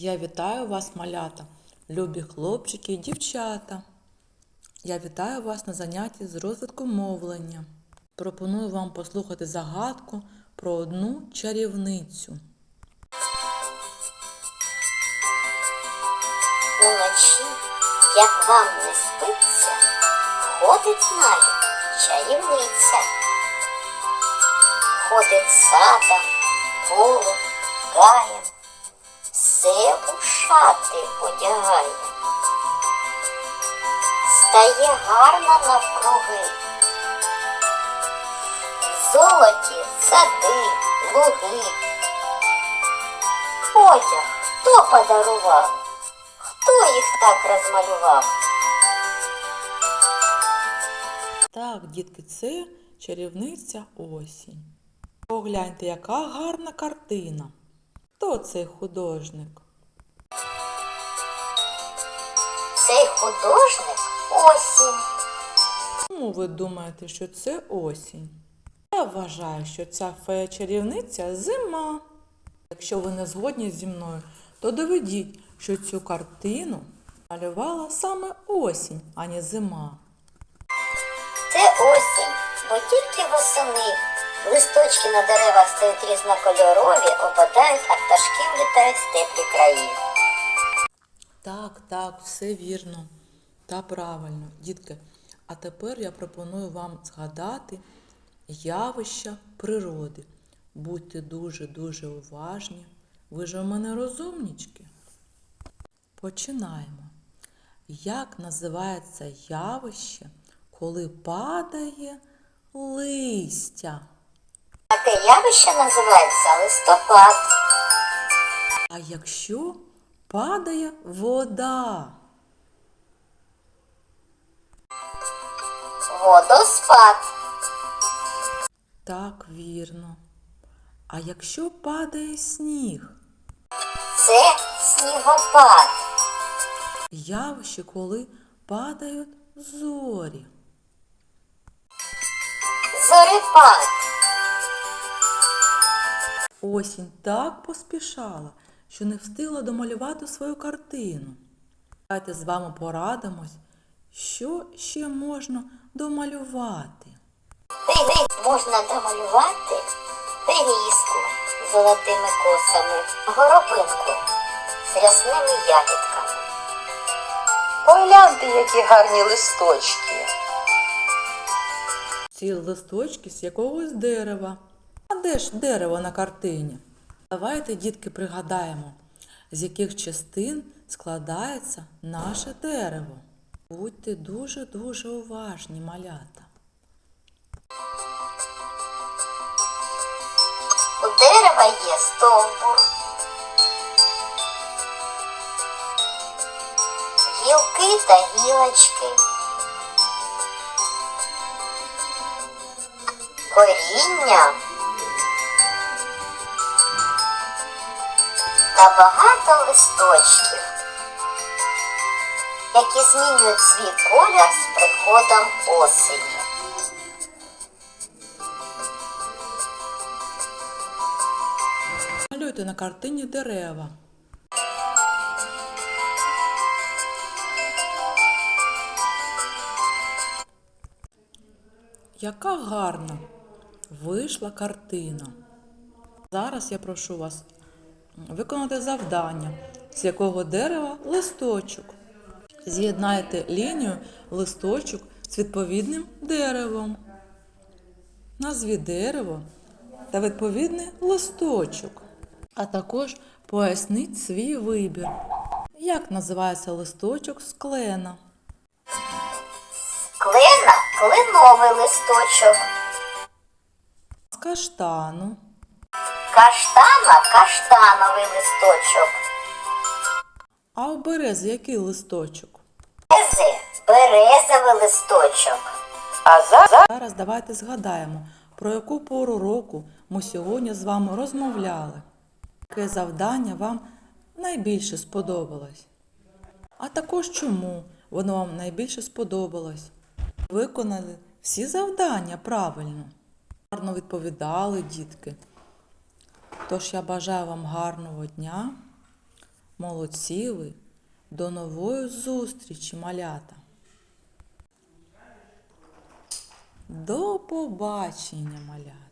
Я вітаю вас, малята, любі хлопчики і дівчата. Я вітаю вас на занятті з розвитку мовлення. Пропоную вам послухати загадку про одну чарівницю. Уночі, як вам не спиться, ходить знаю чарівниця. Ходить садом, полем, гаєм, все у шати одягає. Стає гарно навкруги. Золоті сади, луги. Одяг хто подарував? Хто їх так розмалював? Так, дітки, це чарівниця осінь. Погляньте, яка гарна картина. Хто цей художник? Цей художник осінь. Чому ви думаєте, що це осінь? Я вважаю, що ця фея чарівниця зима. Якщо ви не згодні зі мною, то доведіть, що цю картину малювала саме осінь, а не зима. Це осінь, бо тільки восени листочки на деревах стають різнокольорові, опадають, а пташки влітають в теплі краї. Так, так, все вірно та правильно, дітки. А тепер я пропоную вам згадати явища природи. Будьте дуже-дуже уважні. Ви ж у мене розумнічки. Починаємо. Як називається явище, коли падає листя? Таке явище називається листопад. А якщо падає вода? Водоспад. Так, вірно. А якщо падає сніг? Це снігопад. Явище, коли падають зорі. Зорепад. Осінь так поспішала, що не встигла домалювати свою картину. Давайте з вами порадимось, що ще можна домалювати. Можна домалювати пирізку з золотими косами, горобинку з рясними ягідками. Погляньте, які гарні листочки. Ці листочки з якогось дерева. А де ж дерево на картині? Давайте, дітки, пригадаємо, з яких частин складається наше дерево. Будьте дуже-дуже уважні, малята. У дерева є стовбур, гілки та гілочки, коріння та багато листочків, які змінюють свій колір з приходом осені. Малюйте на картині дерева. Яка гарна вийшла картина. Зараз я прошу вас виконати завдання, з якого дерева листочок. З'єднайте лінію листочок з відповідним деревом. Назві дерево та відповідний листочок. А також поясніть свій вибір. Як називається листочок з клена? Клена кленовий листочок, З каштану, каштана каштановий листочок, а у берези який листочок? берези березовий листочок. А зараз Зараз давайте згадаємо, про яку пору року ми сьогодні з вами розмовляли. Яке завдання вам найбільше сподобалось? А також чому воно вам найбільше сподобалось? Виконали всі завдання правильно. Гарно відповідали, дітки. Тож я бажаю вам гарного дня, Молодці ви! До нової зустрічі, малята! До побачення, малята!